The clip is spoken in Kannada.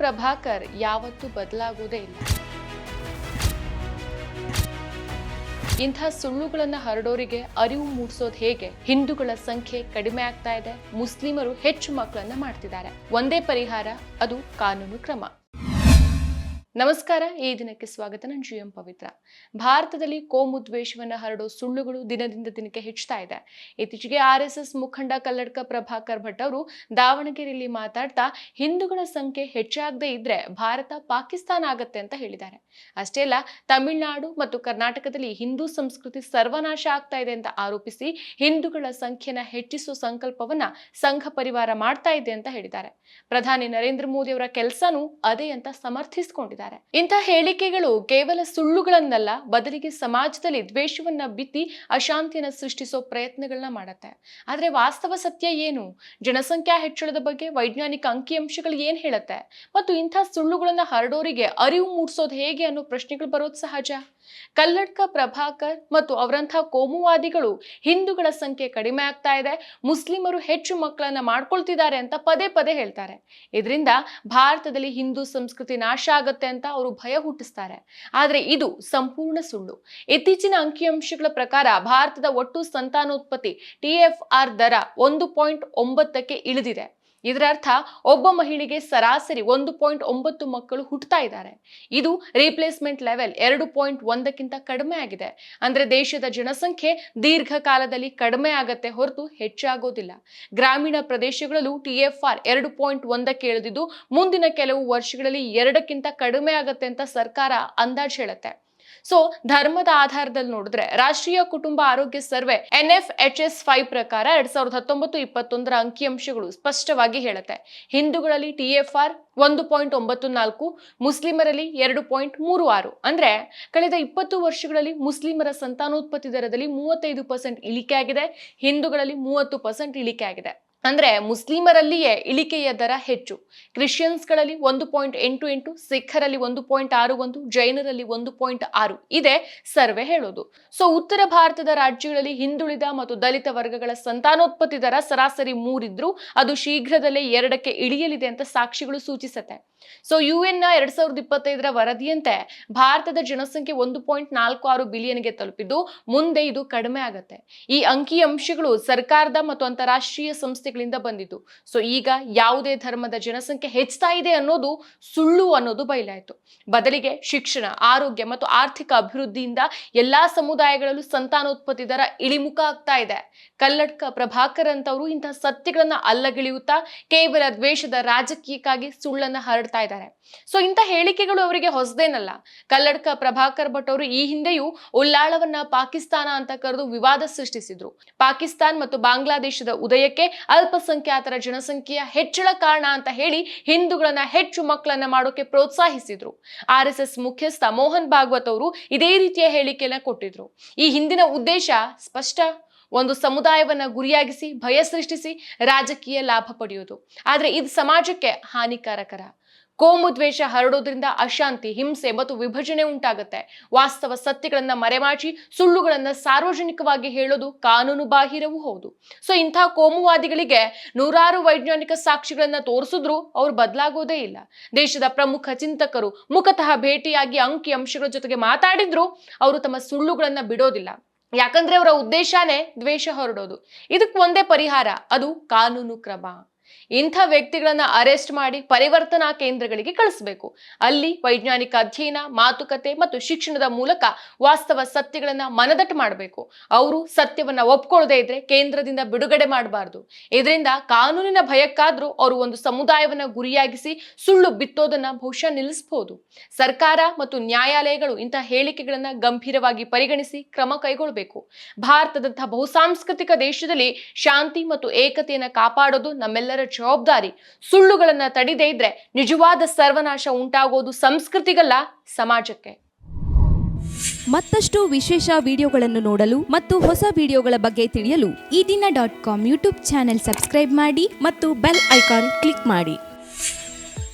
ಪ್ರಭಾಕರ್ ಯಾವತ್ತೂ ಬದಲಾಗುವುದೇ ಇಲ್ಲ. ಇಂಥ ಸುಳ್ಳುಗಳನ್ನ ಹರಡೋರಿಗೆ ಅರಿವು ಮೂಡಿಸೋದು ಹೇಗೆ? ಹಿಂದೂಗಳ ಸಂಖ್ಯೆ ಕಡಿಮೆ ಆಗ್ತಾ ಇದೆ. ಮುಸ್ಲಿಮರು ಹೆಚ್ಚು ಮಕ್ಕಳನ್ನ ಮಾಡ್ತಿದ್ದಾರೆ. ಒಂದೇ ಪರಿಹಾರ, ಅದು ಕಾನೂನು ಕ್ರಮ. ನಮಸ್ಕಾರ, ಈ ದಿನಕ್ಕೆ ಸ್ವಾಗತ. ನಾನು ಜಿ ಎಂ ಪವಿತ್ರ. ಭಾರತದಲ್ಲಿ ಕೋಮುದ್ವೇಷವನ್ನು ಹರಡೋ ಸುಳ್ಳುಗಳು ದಿನದಿಂದ ದಿನಕ್ಕೆ ಹೆಚ್ಚುತ್ತಾ ಇದೆ. ಇತ್ತೀಚೆಗೆ ಆರ್ ಎಸ್ ಎಸ್ ಮುಖಂಡ ಕಲ್ಲಡ್ಕ ಪ್ರಭಾಕರ್ ಭಟ್ ಅವರು ದಾವಣಗೆರೆಯಲ್ಲಿ ಮಾತಾಡ್ತಾ, ಹಿಂದೂಗಳ ಸಂಖ್ಯೆ ಹೆಚ್ಚಾಗದೇ ಇದ್ರೆ ಭಾರತ ಪಾಕಿಸ್ತಾನ ಆಗತ್ತೆ ಅಂತ ಹೇಳಿದ್ದಾರೆ. ಅಷ್ಟೇ ಅಲ್ಲ, ತಮಿಳುನಾಡು ಮತ್ತು ಕರ್ನಾಟಕದಲ್ಲಿ ಹಿಂದೂ ಸಂಸ್ಕೃತಿ ಸರ್ವನಾಶ ಆಗ್ತಾ ಇದೆ ಅಂತ ಆರೋಪಿಸಿ ಹಿಂದೂಗಳ ಸಂಖ್ಯೆನ ಹೆಚ್ಚಿಸುವ ಸಂಕಲ್ಪವನ್ನ ಸಂಘ ಪರಿವಾರ ಮಾಡ್ತಾ ಇದೆ ಅಂತ ಹೇಳಿದ್ದಾರೆ. ಪ್ರಧಾನಿ ನರೇಂದ್ರ ಮೋದಿ ಅವರ ಕೆಲಸನೂ ಅದೇ ಅಂತ ಸಮರ್ಥಿಸಿಕೊಂಡಿದ್ದಾರೆ. ಇಂಥ ಹೇಳಿಕೆಗಳು ಕೇವಲ ಸುಳ್ಳುಗಳನ್ನಲ್ಲ, ಬದಲಿಗೆ ಸಮಾಜದಲ್ಲಿ ದ್ವೇಷವನ್ನ ಬಿತ್ತಿ ಅಶಾಂತಿಯನ್ನ ಸೃಷ್ಟಿಸೋ ಪ್ರಯತ್ನಗಳನ್ನ ಮಾಡತ್ತೆ. ಆದ್ರೆ ವಾಸ್ತವ ಸತ್ಯ ಏನು? ಜನಸಂಖ್ಯಾ ಹೆಚ್ಚಳದ ಬಗ್ಗೆ ವೈಜ್ಞಾನಿಕ ಅಂಕಿಅಂಶಗಳು ಏನ್ ಹೇಳುತ್ತೆ? ಮತ್ತು ಇಂಥ ಸುಳ್ಳುಗಳನ್ನ ಹರಡೋರಿಗೆ ಅರಿವು ಮೂಡಿಸೋದು ಹೇಗೆ ಅನ್ನೋ ಪ್ರಶ್ನೆಗಳು ಬರೋದು ಸಹಜ. ಕಲ್ಲಡ್ಕ, ಪ್ರಭಾಕರ್ ಮತ್ತು ಅವರಂಥ ಕೋಮುವಾದಿಗಳು ಹಿಂದೂಗಳ ಸಂಖ್ಯೆ ಕಡಿಮೆ ಆಗ್ತಾ ಇದೆ. ಮುಸ್ಲಿಮರು ಹೆಚ್ಚು ಮಕ್ಕಳನ್ನ ಮಾಡ್ಕೊಳ್ತಿದ್ದಾರೆ ಅಂತ ಪದೇ ಪದೇ ಹೇಳ್ತಾರೆ. ಇದರಿಂದ ಭಾರತದಲ್ಲಿ ಹಿಂದೂ ಸಂಸ್ಕೃತಿ ನಾಶ ಆಗತ್ತೆ ಅಂತ ಅವರು ಭಯ ಹುಟ್ಟಿಸ್ತಾರೆ. ಆದರೆ ಇದು ಸಂಪೂರ್ಣ ಸುಳ್ಳು. ಇತ್ತೀಚಿನ ಅಂಕಿಅಂಶಗಳ ಪ್ರಕಾರ ಭಾರತದ ಒಟ್ಟು ಸಂತಾನೋತ್ಪತ್ತಿ ಟಿಎಫ್ಆರ್ ದರ ಒಂದು ಪಾಯಿಂಟ್ ಒಂಬತ್ತಕ್ಕೆ ಇಳಿದಿದೆ. ಇದರ ಅರ್ಥ ಒಬ್ಬ ಮಹಿಳೆಗೆ ಸರಾಸರಿ ಒಂದು ಪಾಯಿಂಟ್ ಒಂಬತ್ತು ಮಕ್ಕಳು ಹುಟ್ಟುತ್ತಾ ಇದ್ದಾರೆ. ಇದು ರೀಪ್ಲೇಸ್ಮೆಂಟ್ ಲೆವೆಲ್ ಎರಡು ಪಾಯಿಂಟ್ ಒಂದಕ್ಕಿಂತ ಕಡಿಮೆ ಆಗಿದೆ. ಅಂದ್ರೆ ದೇಶದ ಜನಸಂಖ್ಯೆ ದೀರ್ಘಕಾಲದಲ್ಲಿ ಕಡಿಮೆ ಆಗತ್ತೆ ಹೊರತು ಹೆಚ್ಚಾಗೋದಿಲ್ಲ. ಗ್ರಾಮೀಣ ಪ್ರದೇಶಗಳಲ್ಲೂ ಟಿಎಫ್ಆರ್ ಎರಡು ಪಾಯಿಂಟ್ ಒಂದಕ್ಕೆ ಇಳಿದಿದ್ದು ಮುಂದಿನ ಕೆಲವು ವರ್ಷಗಳಲ್ಲಿ ಎರಡಕ್ಕಿಂತ ಕಡಿಮೆ ಆಗತ್ತೆ ಅಂತ ಸರ್ಕಾರ ಅಂದಾಜು ಹೇಳುತ್ತೆ. ಸೊ ಧರ್ಮದ ಆಧಾರದಲ್ಲಿ ನೋಡಿದ್ರೆ ರಾಷ್ಟ್ರೀಯ ಕುಟುಂಬ ಆರೋಗ್ಯ survey N F H S five ಪ್ರಕಾರ ಎರಡ್ ಸಾವಿರದ ಹತ್ತೊಂಬತ್ತು ಇಪ್ಪತ್ತೊಂದರ ಅಂಕಿಅಂಶಗಳು ಸ್ಪಷ್ಟವಾಗಿ ಹೇಳುತ್ತೆ. ಹಿಂದೂಗಳಲ್ಲಿ ಟಿ ಎಫ್ ಆರ್ ಒಂದು ಪಾಯಿಂಟ್ ಒಂಬತ್ತು ನಾಲ್ಕು, ಮುಸ್ಲಿಮರಲ್ಲಿ ಎರಡು ಪಾಯಿಂಟ್ ಮೂರು ಆರು. ಅಂದ್ರೆ ಕಳೆದ ಇಪ್ಪತ್ತು ವರ್ಷಗಳಲ್ಲಿ ಮುಸ್ಲಿಮರ ಸಂತಾನೋತ್ಪತ್ತಿ ದರದಲ್ಲಿ ಮೂವತ್ತೈದು ಪರ್ಸೆಂಟ್ ಇಳಿಕೆ ಆಗಿದೆ, ಹಿಂದೂಗಳಲ್ಲಿ ಮೂವತ್ತು ಪರ್ಸೆಂಟ್ ಇಳಿಕೆ ಆಗಿದೆ. ಅಂದ್ರೆ ಮುಸ್ಲಿಮರಲ್ಲಿಯೇ ಇಳಿಕೆಯ ದರ ಹೆಚ್ಚು. ಕ್ರಿಶ್ಚಿಯನ್ಸ್ಗಳಲ್ಲಿ ಒಂದು ಪಾಯಿಂಟ್ ಎಂಟು ಎಂಟು, ಸಿಖ್ಖರಲ್ಲಿ ಒಂದು ಪಾಯಿಂಟ್ ಆರು ಒಂದು, ಜೈನರಲ್ಲಿ ಒಂದು ಪಾಯಿಂಟ್ ಆರು. ಇದೆ ಸರ್ವೆ ಹೇಳೋದು. ಸೊ, ಉತ್ತರ ಭಾರತದ ರಾಜ್ಯಗಳಲ್ಲಿ ಹಿಂದುಳಿದ ಮತ್ತು ದಲಿತ ವರ್ಗಗಳ ಸಂತಾನೋತ್ಪತ್ತಿ ದರ ಸರಾಸರಿ ಮೂರಿದ್ರು ಅದು ಶೀಘ್ರದಲ್ಲೇ ಎರಡಕ್ಕೆ ಇಳಿಯಲಿದೆ ಅಂತ ಸಾಕ್ಷಿಗಳು ಸೂಚಿಸುತ್ತೆ. ಸೊ ಯು ಎನ್ ಎರಡ್ ಸಾವಿರದ ಇಪ್ಪತ್ತೈದರ ವರದಿಯಂತೆ ಭಾರತದ ಜನಸಂಖ್ಯೆ ಒಂದು ಪಾಯಿಂಟ್ ನಾಲ್ಕು ಆರು ಬಿಲಿಯನ್ಗೆ ತಲುಪಿದ್ದು, ಮುಂದೆ ಇದು ಕಡಿಮೆ ಆಗತ್ತೆ. ಈ ಅಂಕಿ ಅಂಶಗಳು ಸರ್ಕಾರದ ಮತ್ತು ಅಂತಾರಾಷ್ಟ್ರೀಯ ಸಂಸ್ಥೆಗಳಿಂದ ಬಂದಿದ್ದು. ಸೊ ಈಗ ಯಾವುದೇ ಧರ್ಮದ ಜನಸಂಖ್ಯೆ ಹೆಚ್ಚುತ್ತಾ ಇದೆ ಅನ್ನೋದು ಸುಳ್ಳು ಅನ್ನೋದು ಬಯಲಾಯಿತು. ಬದಲಿಗೆ ಶಿಕ್ಷಣ, ಆರೋಗ್ಯ ಮತ್ತು ಆರ್ಥಿಕ ಅಭಿವೃದ್ಧಿಯಿಂದ ಎಲ್ಲಾ ಸಮುದಾಯಗಳಲ್ಲೂ ಸಂತಾನೋತ್ಪತ್ತಿ ದರ ಇಳಿಮುಖ ಆಗ್ತಾ ಇದೆ. ಕಲ್ಲಡ್ಕ ಪ್ರಭಾಕರ್ ಅಂತವರು ಇಂತಹ ಸತ್ಯಗಳನ್ನ ಅಲ್ಲಗಿಳಿಯುತ್ತಾ ಕೇವಲ ದ್ವೇಷದ ರಾಜಕೀಯಕ್ಕಾಗಿ ಸುಳ್ಳನ್ನ ಹರಡ್ತಾ ಇದ್ದಾರೆ. ಸೊ ಇಂಥ ಹೇಳಿಕೆಗಳು ಅವರಿಗೆ ಹೊಸದೇನಲ್ಲ. ಕಲ್ಲಡ್ಕ ಪ್ರಭಾಕರ್ ಭಟ್ ಅವರು ಈ ಹಿಂದೆಯೂ ಉಲ್ಲಾಳವನ್ನ ಪಾಕಿಸ್ತಾನ ಅಂತ ಕರೆದು ವಿವಾದ ಸೃಷ್ಟಿಸಿದ್ರು. ಪಾಕಿಸ್ತಾನ್ ಮತ್ತು ಬಾಂಗ್ಲಾದೇಶದ ಉದಯಕ್ಕೆ ಅಲ್ಪಸಂಖ್ಯಾತರ ಜನಸಂಖ್ಯೆಯ ಹೆಚ್ಚಳ ಕಾರಣ ಅಂತ ಹೇಳಿ ಹಿಂದೂಗಳನ್ನ ಹೆಚ್ಚು ಮಕ್ಕಳನ್ನ ಮಾಡೋಕೆ ಪ್ರೋತ್ಸಾಹಿಸಿದ್ರು. ಆರ್ ಎಸ್ ಎಸ್ ಮುಖ್ಯಸ್ಥ ಮೋಹನ್ ಭಾಗವತ್ ಅವರು ಇದೇ ರೀತಿಯ ಹೇಳಿಕೆಯನ್ನ ಕೊಟ್ಟಿದ್ರು. ಈ ಹಿಂದಿನ ಉದ್ದೇಶ ಸ್ಪಷ್ಟ. ಒಂದು ಸಮುದಾಯವನ್ನ ಗುರಿಯಾಗಿಸಿ, ಭಯ ಸೃಷ್ಟಿಸಿ, ರಾಜಕೀಯ ಲಾಭ ಪಡೆಯೋದು ಆದ್ರೆ ಇದು ಸಮಾಜಕ್ಕೆ ಹಾನಿಕಾರಕರ ಕೋಮು ದ್ವೇಷ ಹರಡೋದ್ರಿಂದ ಅಶಾಂತಿ, ಹಿಂಸೆ ಮತ್ತು ವಿಭಜನೆ ಉಂಟಾಗುತ್ತೆ. ವಾಸ್ತವ ಸತ್ಯಗಳನ್ನ ಮರೆಮಾಚಿ, ಸುಳ್ಳುಗಳನ್ನ ಸಾರ್ವಜನಿಕವಾಗಿ ಹೇಳೋದು ಕಾನೂನು ಬಾಹಿರವೂ ಹೌದು. ಸೊ ಇಂಥ ಕೋಮುವಾದಿಗಳಿಗೆ ನೂರಾರು ವೈಜ್ಞಾನಿಕ ಸಾಕ್ಷಿಗಳನ್ನ ತೋರಿಸಿದ್ರು ಅವ್ರು ಬದಲಾಗೋದೇ ಇಲ್ಲ. ದೇಶದ ಪ್ರಮುಖ ಚಿಂತಕರು ಮುಖತಃ ಭೇಟಿಯಾಗಿ ಅಂಕಿ ಅಂಶಗಳ ಜೊತೆಗೆ ಮಾತಾಡಿದ್ರು ಅವರು ತಮ್ಮ ಸುಳ್ಳುಗಳನ್ನ ಬಿಡೋದಿಲ್ಲ. ಯಾಕಂದ್ರೆ ಅವರ ಉದ್ದೇಶನೇ ದ್ವೇಷ ಹೊರಡೋದು. ಇದಕ್ಕೆ ಒಂದೇ ಪರಿಹಾರ, ಅದು ಕಾನೂನು ಕ್ರಮ. ಇಂಥ ವ್ಯಕ್ತಿಗಳನ್ನ ಅರೆಸ್ಟ್ ಮಾಡಿ ಪರಿವರ್ತನಾ ಕೇಂದ್ರಗಳಿಗೆ ಕಳಿಸಬೇಕು. ಅಲ್ಲಿ ವೈಜ್ಞಾನಿಕ ಅಧ್ಯಯನ, ಮಾತುಕತೆ ಮತ್ತು ಶಿಕ್ಷಣದ ಮೂಲಕ ವಾಸ್ತವ ಸತ್ಯಗಳನ್ನ ಮನದಟ್ಟು ಮಾಡಬೇಕು. ಅವರು ಸತ್ಯವನ್ನ ಒಪ್ಕೊಳ್ಳದೆ ಇದ್ರೆ ಕೇಂದ್ರದಿಂದ ಬಿಡುಗಡೆ ಮಾಡಬಾರ್ದು. ಇದರಿಂದ ಕಾನೂನಿನ ಭಯಕ್ಕಾದ್ರೂ ಅವರು ಒಂದು ಸಮುದಾಯವನ್ನ ಗುರಿಯಾಗಿಸಿ ಸುಳ್ಳು ಬಿತ್ತೋದನ್ನ ಬಹುಶಃ ನಿಲ್ಲಿಸಬಹುದು ಸರ್ಕಾರ ಮತ್ತು ನ್ಯಾಯಾಲಯಗಳು ಇಂತಹ ಹೇಳಿಕೆಗಳನ್ನ ಗಂಭೀರವಾಗಿ ಪರಿಗಣಿಸಿ ಕ್ರಮ ಕೈಗೊಳ್ಳಬೇಕು ಭಾರತದಂತಹ ಬಹುಸಾಂಸ್ಕೃತಿಕ ದೇಶದಲ್ಲಿ ಶಾಂತಿ ಮತ್ತು ಏಕತೆಯನ್ನ ಕಾಪಾಡೋದು ನಮ್ಮೆಲ್ಲರ ಜವಾಬ್ದಾರಿ ಸುಳ್ಳುಗಳನ್ನ ತಡಿದೇ ಇದ್ರೆ ನಿಜವಾದ ಸರ್ವನಾಶ ಉಂಟಾಗೋದು ಸಂಸ್ಕೃತಿಗಲ್ಲ, ಸಮಾಜಕ್ಕೆ. ಮತ್ತಷ್ಟು ವಿಶೇಷ ವಿಡಿಯೋಗಳನ್ನು ನೋಡಲು ಮತ್ತು ಹೊಸ ವಿಡಿಯೋಗಳ ಬಗ್ಗೆ ತಿಳಿಯಲು Ee Dina dot com YouTube channel subscribe ಮಾಡಿ ಮತ್ತು ಬೆಲ್ ಐಕಾನ್ ಕ್ಲಿಕ್ ಮಾಡಿ.